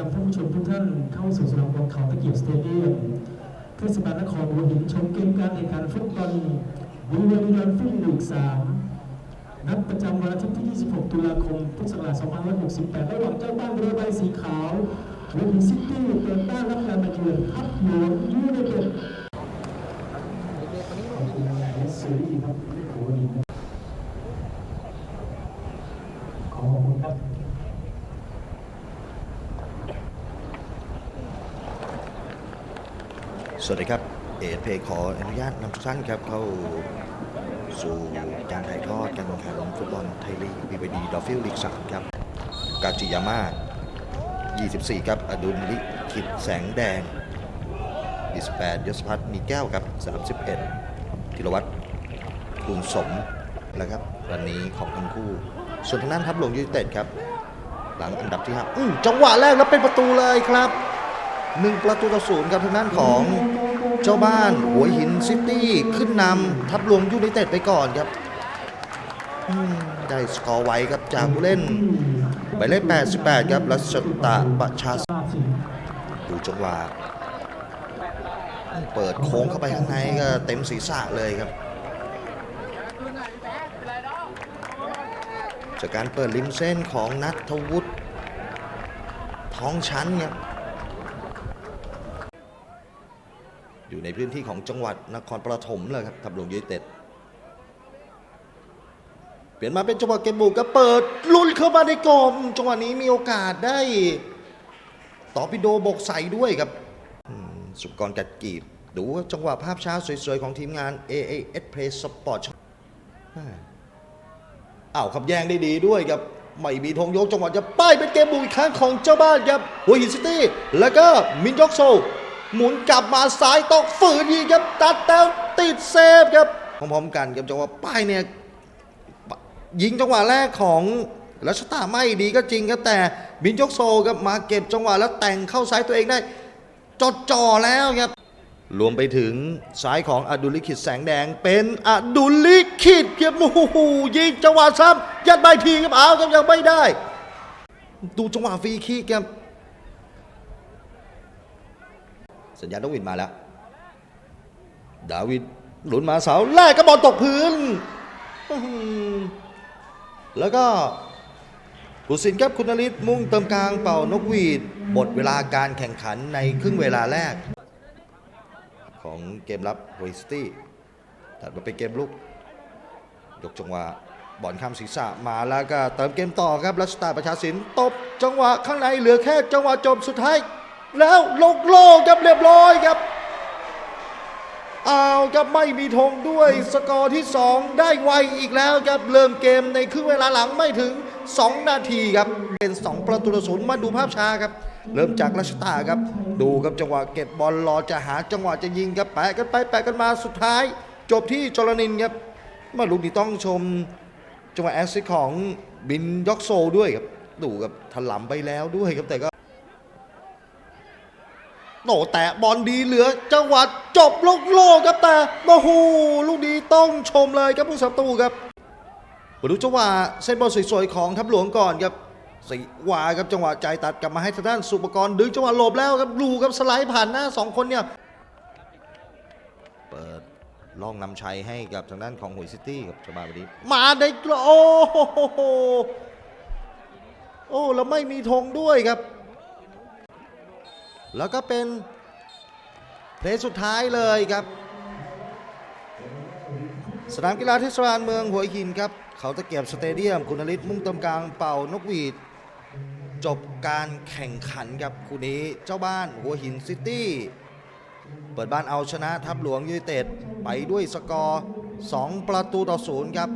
นำท่านผู้ชมทุกท่านเข้าสู่สนามบอลเขาตะเกียบสเตเดียมเทศบาลนครหัวหินชมเกมการแข่งขันฟุตบอลบุรีรัมย์ยูไนเต็ดฟุตลีก3นัดประจำวันอาทิตย์ที่ 26 ตุลาคม พุทธศักราช2568 ระหว่างเจ้าบ้านเรือใบสีขาวหัวหินซิตี้เปิดบ้านรับการมาเยือนทัพหลวงยูไนเต็ดขอบคุณนายสุริครับหัวหินขอบคุณครับ วัสดีครับ เอเพขออนุญาตนำทุกท่านครับเข้าสู่การถ่ายทอดการแข่งขันฟุตบอลไทยลีกบีบีดีดอฟฟิลลีก3ครับ กาจิยาม่า 24 ครับ อดุลลิขิตแสงแดง 28 ยศพัฒน์มีแก้วครับ 31ธีรวัตรคุณสมแล้วครับวันนี้ของทั้งคู่ ส่วนทางด้านทัพหลวงยูไนเต็ดครับ หลังอันดับที่5อืจังหวะแรกแล้วเป็นประตูเลยครับ หนึ่งประตูต่อศูนย์ครับทางด้านของเจ้าบ้านหัวหินซิตี้ขึ้นนำทับหลวงยูไนเต็ดไปก่อนครับได้สกอร์ไว้ครับจากผู้เล่นหมายเลข88 ครับรัชตะประชาดูจังหวะเปิดโค้งเข้าไปข้างในก็เต็มศีรษะเลยครับ จากการเปิดริมเส้นของนัทวุฒิท้องชั้นครับ อยู่ในพื้นที่ของจังหวัดนครปฐมเลยครับทับหลวงยูไนเต็ดเปลี่ยนมาเป็นจังหวะเกมบุกก็เปิดลุนเข้ามาในกรอบจังหวะนี้มีโอกาสได้ต่อปิโดบกใส่ด้วยครับสุกรกัดกีบดูจังหวะภาพช้าสวยๆ ของทีมงาน AAS Play Sport อ้าวขับแยงได้ดีด้วยครับ ไม่มีธงยกจังหวะจะป้ายเป็นเกมบุกอีกครั้งของเจ้าบ้านครับหัวหินซิตี้ แล้วก็มินยอกโซ หมุนกลับมาซ้ายตอกฝืนยิงครับตัดแต้วติดเซฟครับพร้อมๆกันกับจังหวะป้ายเนี่ยยิงจังหวะแรกของรัชตาไม่ดีก็จริงครับแต่บินยกโซครับมาเก็บจังหวะแล้วแต่งเข้าซ้ายตัวเองได้จดจ่อแล้วครับรวมไปถึงซ้ายของอดุลิขิตแสงแดง เป็นอดุลิขิตครับโอ้โหยิงจังหวะซ้ำยัดใบทีครับเอาครับยังไม่ได้ ดูจังหวะฟรีคิกครับ สัญญาณต้องวินมาแล้ว ดาวิดหลุนมาเสาแรกกระบอลตกพื้น แล้วก็ผู้สินครับคุณนฤทธิ์มุ่งเติมกลางเป่านกหวีดหมดเวลาการแข่งขันในครึ่งเวลาแรก ของเกมรับโรยสตี้ถัดมาเป็นเกมลุกยกจังหวะบอลข้ามศีรษะมาแล้วก็เติมเกมต่อครับรัชตาประชาสินตบจังหวะข้างในเหลือแค่จังหวะจบสุดท้าย แล้วลงโลกครับเรียบร้อยครับเอาครับไม่มีธงด้วยสกอร์ที่ 2 ได้ไวอีกแล้วครับเริ่มเกมในครึ่งเวลาหลังไม่ถึง 2 นาทีครับเป็น 2 ประตูต่อศูนย์มาดูภาพช้าครับ เริ่มจากรัชตาครับ ดูครับจังหวะเก็บบอลรอจะหาจังหวะจะยิงครับแปะกันไปแปะกันมาสุดท้าย จบที่จรนินครับมาลูกนี้ต้องชมจังหวะแอสซิสของบินยอกโซด้วยครับดูครับถลำไปแล้วด้วยครับแต่ก็ โนแตะบอลดีเหลือจังหวะจบโลกโลกครับแต่โอ้โหลูกนี้ต้องชมเลยครับผู้สับตูครับมาดูจังหวะเส้นบอลสวยๆของทัพหลวงก่อนครับสีวาครับจังหวะใจตัดกลับมาให้ทางด้านสุปกรณ์ดึงจังหวะหลบแล้วครับลูครับสไลด์ผ่านหน้าสองคนเนี่ยเปิดล่องนำชัยให้กับทางด้านของหุยซิตี้กับชบานวันนี้มาได้กลโอ้โหโอ้แล้วไม่มีธงด้วยครับ แล้วก็เป็นเพลย์สุดท้ายเลยครับ สนามกีฬาเทศบาลเมืองหัวหินครับ เขาตะเกียบสเตเดียม คุณนฤทธิ์มุ่งติมกลางเป่านกหวีด จบการแข่งขันครับคู่นี้เจ้าบ้านหัวหินซิตี้ เปิดบ้านเอาชนะทัพหลวงยูไนเต็ดไปด้วยสกอร์ 2 ประตูต่อศูนย์ครับ